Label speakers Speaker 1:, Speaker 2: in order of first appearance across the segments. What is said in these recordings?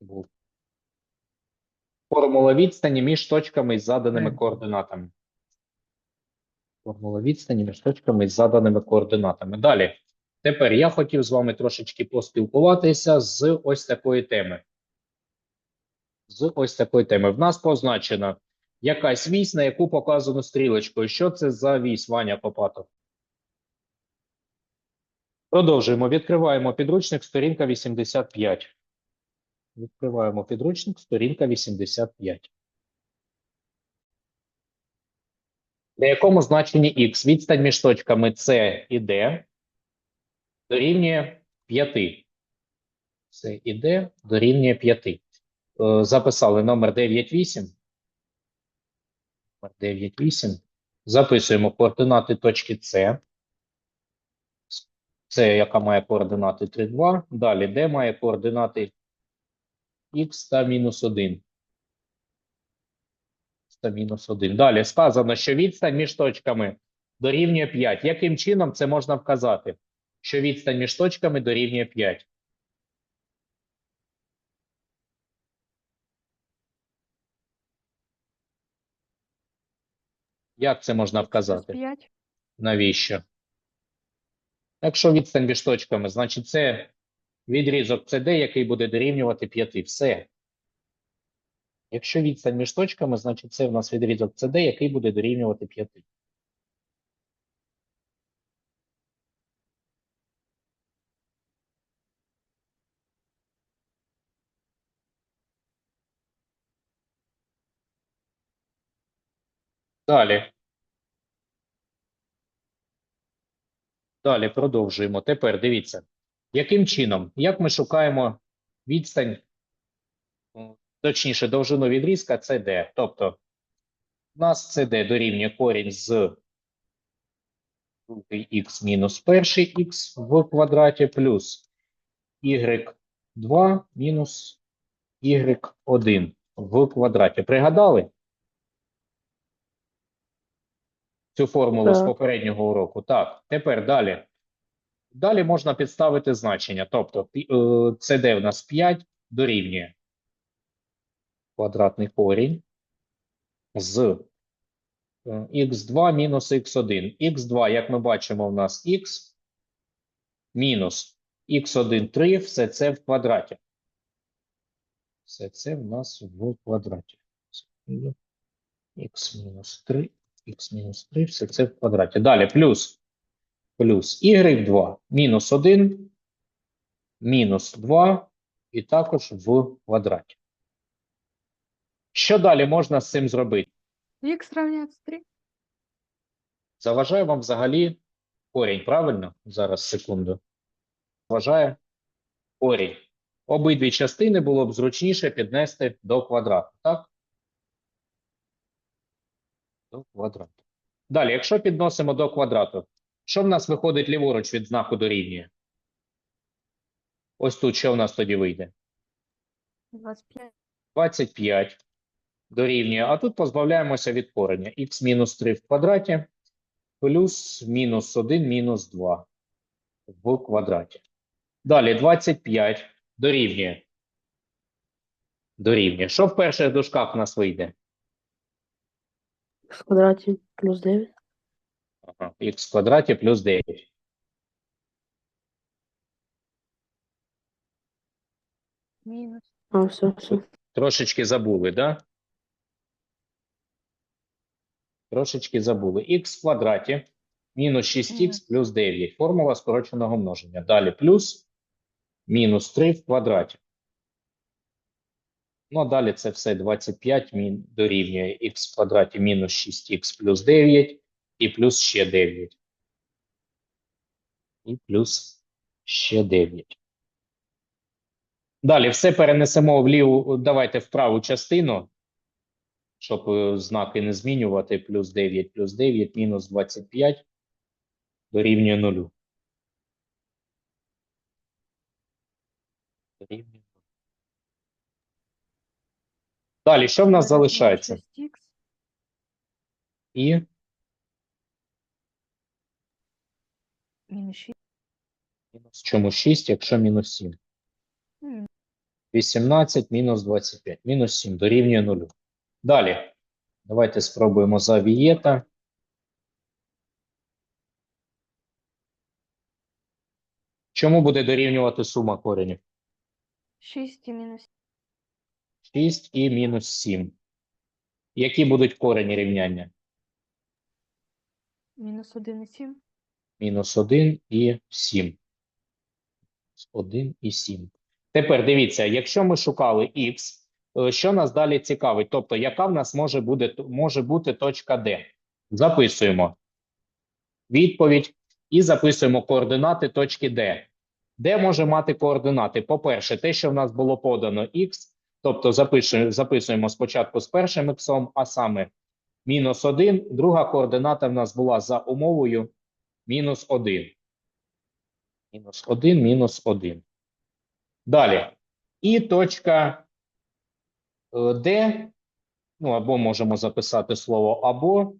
Speaker 1: був. Формула відстані між точками із заданими координатами. Формула відстані між точками із заданими координатами. Далі. Тепер я хотів з вами трошечки поспілкуватися з ось такої теми. З ось такої теми. В нас позначена якась вісь, на яку показано стрілочкою. Що це за вісь, Ваня Копатов? Продовжуємо. Відкриваємо підручник, сторінка 85. Відкриваємо підручник, сторінка 85. При якому значенні х відстань між точками С і Д дорівнює 5. С і Д дорівнює 5. Е, Записали номер 98. Номер 98. Записуємо координати точки С. С, яка має координати 3, 2. Далі Д має координати х та мінус 1. Та мінус 1. Далі сказано, що відстань між точками дорівнює 5. Яким чином це можна вказати? Що відстань між точками дорівнює 5. Як це можна вказати?
Speaker 2: 5.
Speaker 1: Навіщо? Якщо відстань між точками, значить це відрізок CD, який буде дорівнювати 5. Все. Якщо відстань між точками, значить це в нас відрізок CD, який буде дорівнювати 5. Далі. Далі продовжуємо. Тепер дивіться, яким чином, як ми шукаємо відстань, точніше, довжину відрізка CD. Тобто, у нас CD дорівнює корінь з другий х мінус перший х в квадраті плюс y2 мінус y1 в квадраті. Пригадали? Цю формулу з попереднього уроку. Так, тепер далі. Далі можна підставити значення. Тобто пі- е, CD у нас 5 дорівнює квадратний корінь з е, х2 мінус х1. х2, як ми бачимо, у нас х мінус х1 3, все це в квадраті. Все це в нас в квадраті. х мінус 3, х мінус 3, все це в квадраті. Далі плюс, плюс y2 мінус 1, мінус 2 і також в квадраті. Що далі можна з цим зробити?
Speaker 2: Х равняется 3.
Speaker 1: Заважає вам взагалі корінь, правильно? Зараз, секунду. Заважає корінь. Обидві частини було б зручніше піднести до квадрату, так? До квадрату. Далі, якщо підносимо до квадрату, що в нас виходить ліворуч від знаку дорівнює? Ось тут що в нас тоді вийде?
Speaker 2: 25.
Speaker 1: 25 дорівнює, а тут позбавляємося від кореня. х мінус 3 в квадраті плюс мінус 1 мінус 2 в квадраті. Далі 25 дорівнює. Дорівнює. Що в перших дужках у нас вийде?
Speaker 3: в квадраті плюс 9.
Speaker 1: Х в квадраті плюс 9.
Speaker 2: Минус.
Speaker 3: А, все, все.
Speaker 1: Трошечки забули, да? Трошечки забули. х в квадраті мінус 6х плюс 9. Формула скороченого множення. Далі плюс мінус 3 в квадраті. Ну, а далі це все 25 дорівнює х в квадраті мінус 6х плюс 9 і плюс ще 9. І плюс ще 9. Далі все перенесемо в ліву, давайте в праву частину, щоб е, знаки не змінювати. Плюс 9, плюс 9, мінус 25 дорівнює 0. Дорівнює 0. Далі, що в нас залишається? І
Speaker 2: Минус 6.
Speaker 1: мінус чому 6, якщо мінус 7? 18 мінус 25. Мінус 7 дорівнює 0. Далі. Давайте спробуємо за Вієта. Чому буде дорівнювати сума коренів?
Speaker 2: 6 і мінус
Speaker 1: 6 і мінус 7. Які будуть корені рівняння?
Speaker 2: мінус 1 і 7.
Speaker 1: Мінус 1 і 7. 1 і 7. Тепер дивіться, якщо ми шукали х, е, що нас далі цікавить? Тобто, яка в нас може, буде, може бути точка D? Записуємо відповідь і записуємо координати точки D. Де може мати координати? По-перше, те, що в нас було подано х, тобто запишемо, записуємо спочатку з першим х, а саме мінус 1. Друга координата в нас була за умовою мінус 1. Мінус 1, мінус 1. Далі. І точка е, D, ну або можемо записати слово або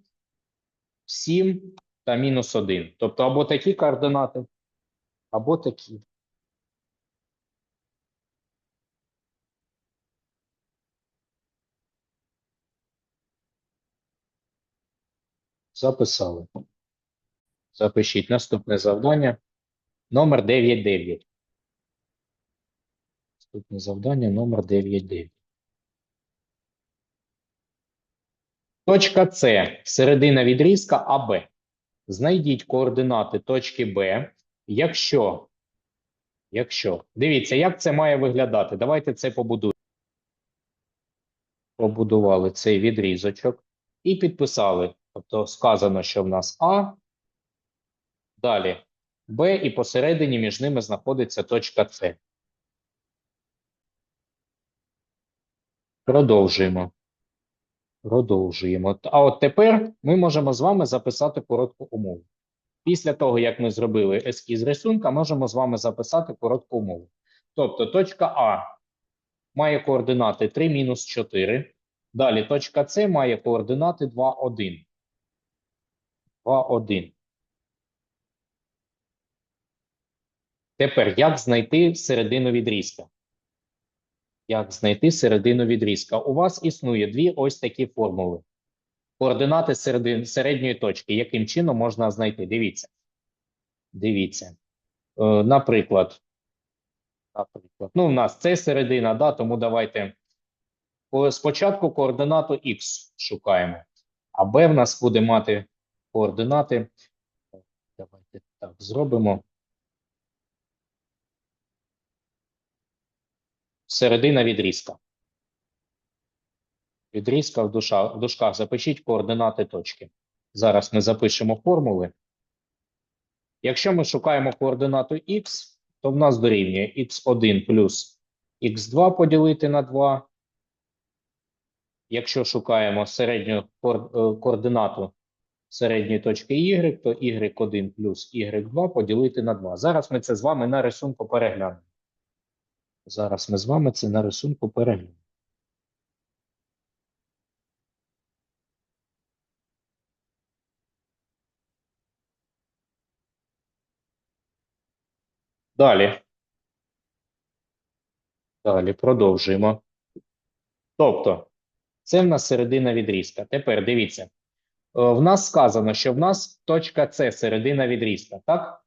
Speaker 1: 7 та мінус 1. Тобто або такі координати, або такі. Записали. Запишіть наступне завдання. Номер 99. Наступне завдання номер 99. Точка С. Середина відрізка АБ. Знайдіть координати точки Б, якщо, якщо, дивіться, як це має виглядати. Давайте це побудуємо. Побудували цей відрізочок і підписали. Тобто сказано, що в нас А, далі Б, і посередині між ними знаходиться точка С. Продовжуємо. Продовжуємо. А от тепер ми можемо з вами записати коротку умову. Після того, як ми зробили ескіз рисунка, можемо з вами записати коротку умову. Тобто точка А має координати 3 мінус 4. Далі точка С має координати 2, 1. 2, 1. Тепер як знайти середину відрізка? Як знайти середину відрізка? У вас існує дві ось такі формули. Координати середин, середньої точки. Яким чином можна знайти? Дивіться. Дивіться. Е, наприклад, наприклад, ну, у нас це середина, да, тому давайте спочатку координату х шукаємо. А b в нас буде мати координати. Давайте так зробимо. Середина відрізка. Відрізка в, душа, в дужках запишіть координати точки. Зараз ми запишемо формули. Якщо ми шукаємо координату х, то в нас дорівнює х1 плюс х2 поділити на 2. Якщо шукаємо середню е, координату середньої точки y, то y1 плюс y2 поділити на 2. Зараз ми це з вами на рисунку переглянемо. Зараз ми з вами це на рисунку переглянемо. Далі. Далі продовжуємо. Тобто, це в нас середина відрізка. Тепер дивіться. Е, В нас сказано, що в нас точка С середина відрізка, так?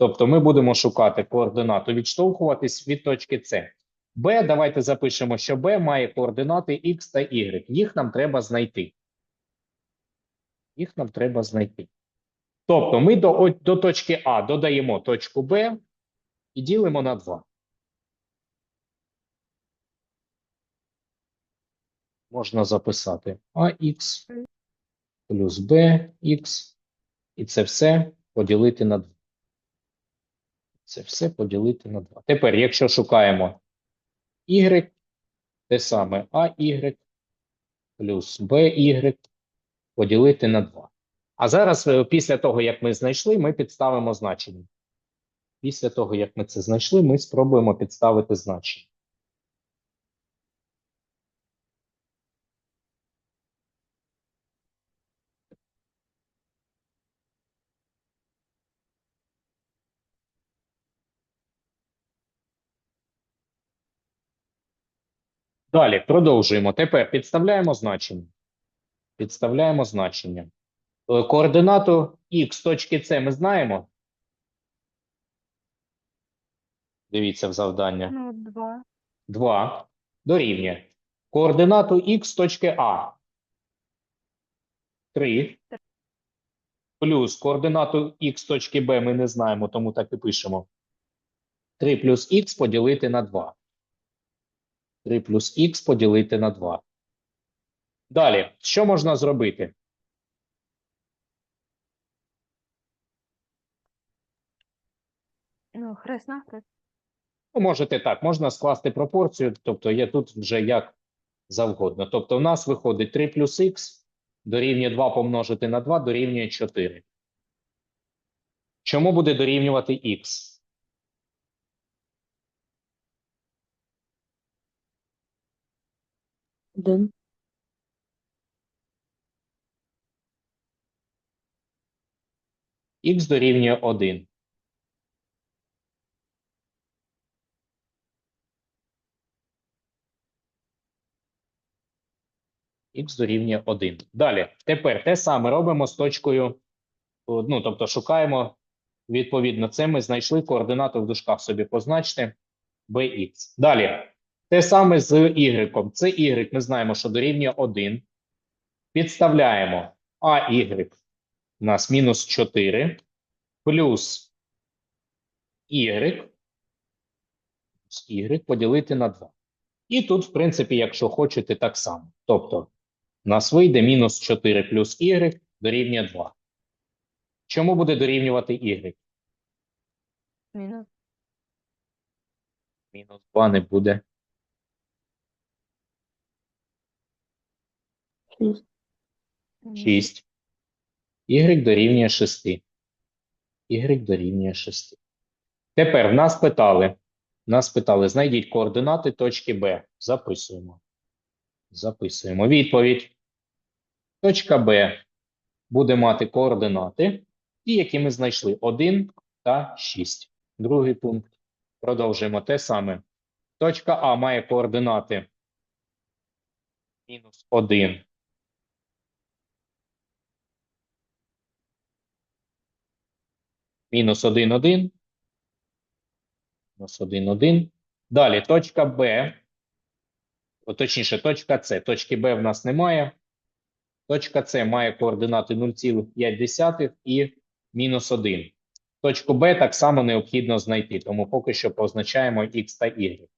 Speaker 1: Тобто ми будемо шукати координату, відштовхуватись від точки С. Б, давайте запишемо, що Б має координати Х та Y. Їх нам треба знайти. Їх нам треба знайти. Тобто ми до, до точки А додаємо точку Б і ділимо на 2. Можна записати АХ плюс БХ, і це все поділити на 2. Це все поділити на 2. Тепер, якщо шукаємо y, те саме AY плюс BY поділити на 2. А зараз, е, після того, як ми знайшли, ми підставимо значення. Після того, як ми це знайшли, ми спробуємо підставити значення. Далі продовжуємо. Тепер підставляємо значення. Підставляємо значення. Е, Координату х точки С ми знаємо. Дивіться в завдання.
Speaker 2: Ну, 2.
Speaker 1: 2 дорівнює. Координату х точки А. 3. Плюс координату х точки Б ми не знаємо, тому так і пишемо. 3 плюс х поділити на 2. 3 плюс х поділити на 2. Далі, що можна зробити?
Speaker 2: Ну, хрест на хрест.
Speaker 1: Ну, можете так, можна скласти пропорцію, тобто є тут вже як завгодно. Тобто у нас виходить 3 плюс х дорівнює 2 помножити на 2 дорівнює 4. Чому буде дорівнювати х?
Speaker 3: Один.
Speaker 1: х дорівнює 1. х дорівнює 1. Далі, тепер те саме робимо з точкою, ну, тобто шукаємо, відповідно, це ми знайшли координату в дужках собі позначте, bx. Далі, те саме з y. Це y, ми знаємо, що дорівнює 1. Підставляємо ay у нас мінус 4 плюс y, y поділити на 2. І тут, в принципі, якщо хочете, так само. Тобто, у нас вийде мінус 4 плюс y дорівнює 2. Чому буде дорівнювати y?
Speaker 2: Мінус.
Speaker 1: Мінус 2 не буде. 6. Y дорівнює 6. Y дорівнює 6. Тепер нас питали, нас питали, знайдіть координати точки Б. Записуємо. Записуємо. Відповідь. Точка Б буде мати координати, ті, які ми знайшли 1 та 6. Другий пункт. Продовжуємо те саме. Точка А має координати мінус 1 мінус 1, 1, мінус 1, 1. Далі точка Б, точніше, точка С. Точки Б в нас немає. Точка С має координати 0,5 і мінус 1. Точку Б так само необхідно знайти, тому поки що позначаємо Х та Y.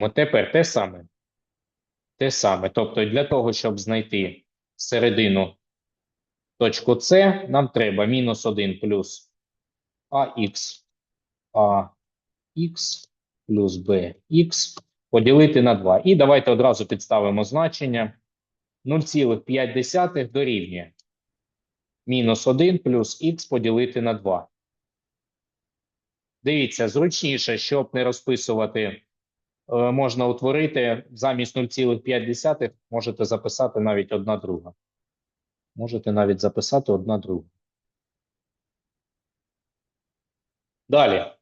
Speaker 1: От тепер те саме. Те саме. Тобто для того, щоб знайти середину точку С, нам треба мінус 1 плюс АХ, АХ плюс БХ поділити на 2. І давайте одразу підставимо значення. 0,5 дорівнює мінус 1 плюс х поділити на 2. Дивіться, зручніше, щоб не розписувати, е, можна утворити замість 0,5 можете записати навіть одна друга. Можете навіть записати одна другу. Далі.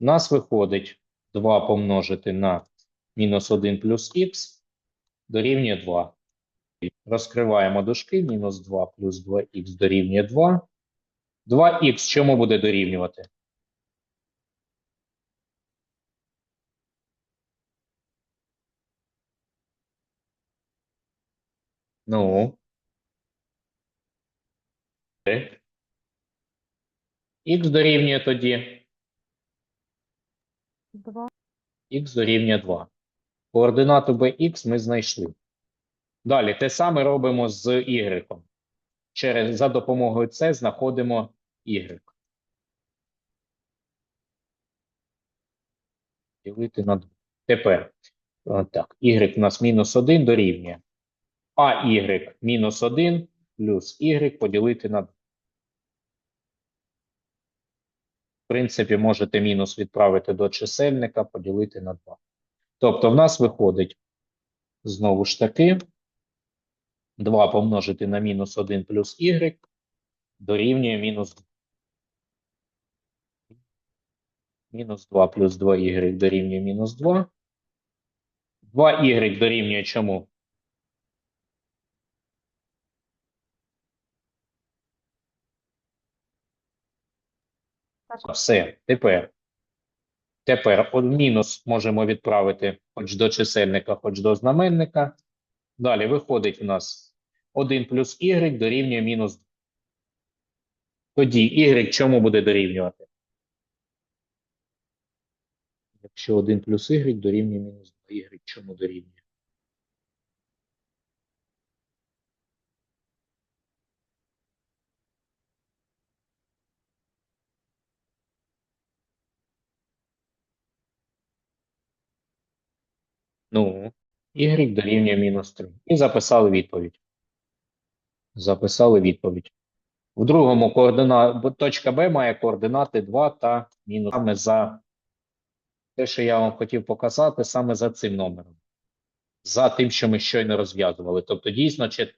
Speaker 1: У нас виходить 2 помножити на мінус 1 плюс х дорівнює 2. Розкриваємо дужки. Мінус 2 плюс 2х дорівнює 2. 2х чому буде дорівнювати? Ну. Х дорівнює тоді.
Speaker 2: 2.
Speaker 1: х дорівнює 2. Координату bx ми знайшли. Далі те саме робимо з y. Через, за допомогою c знаходимо y. Ділити на 2. Тепер, так, y у нас мінус 1 дорівнює. А y мінус 1 плюс y поділити на 2. В принципі, можете мінус відправити до чисельника, поділити на 2. Тобто, в нас виходить, знову ж таки, 2 помножити на мінус 1 плюс y дорівнює мінус 2. Мінус 2 плюс 2y дорівнює мінус 2. 2y дорівнює чому? Все, тепер. Тепер от мінус можемо відправити хоч до чисельника, хоч до знаменника. Далі виходить у нас 1 плюс y дорівнює мінус 2. Тоді y чому буде дорівнювати? Якщо 1 плюс y дорівнює мінус 2, y чому дорівнює? Ну, y дорівнює мінус 3. І записали відповідь. Записали відповідь. В другому координа... точка Б має координати 2 та мінус. Саме за те, що я вам хотів показати, саме за цим номером. За тим, що ми щойно розв'язували. Тобто, дійсно, чи,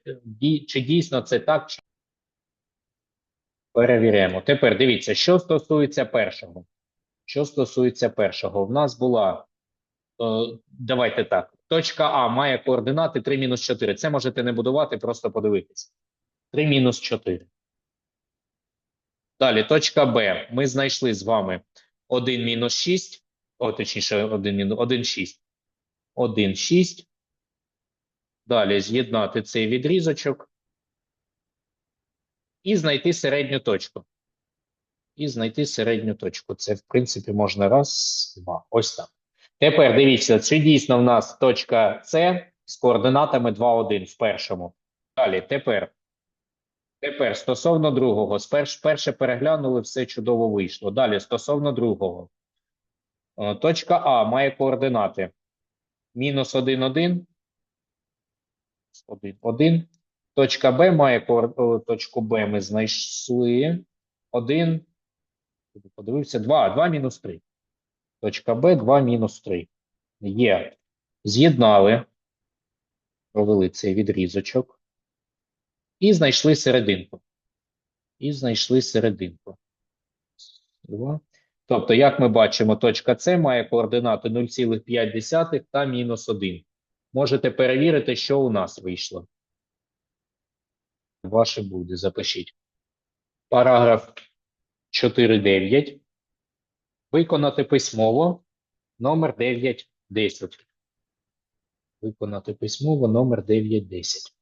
Speaker 1: чи дійсно це так, чи перевіряємо. Тепер дивіться, що стосується першого. Що стосується першого, в нас була Давайте так. Точка А має координати 3 мінус 4. Це можете не будувати, просто подивитися. 3 мінус 4. Далі, точка Б. Ми знайшли з вами 1 мінус 6. О, точніше, 1 1, 6. 1, 6. Далі з'єднати цей відрізочок. І знайти середню точку. І знайти середню точку. Це, в принципі, можна раз, два. Ось так. Тепер дивіться, чи дійсно в нас точка С з координатами 2, 1 в першому. Далі, тепер. Тепер стосовно другого. Сперш, перше переглянули, все чудово вийшло. Далі, стосовно другого. Е, Точка А має координати мінус 1, 1. 1, 1. Точка Б має коор... о, точку Б ми знайшли. 1. Подивився. 2. 2 мінус 3. Точка Б 2 мінус 3. Є. З'єднали. Провели цей відрізочок. І знайшли серединку. І знайшли серединку. 2. Тобто, як ми бачимо, точка С має координати 0,5 та мінус 1. Можете перевірити, що у нас вийшло. Ваше буде, запишіть. Параграф 4.9. Виконати письмово номер 9.10. Виконати письмово номер 9.10.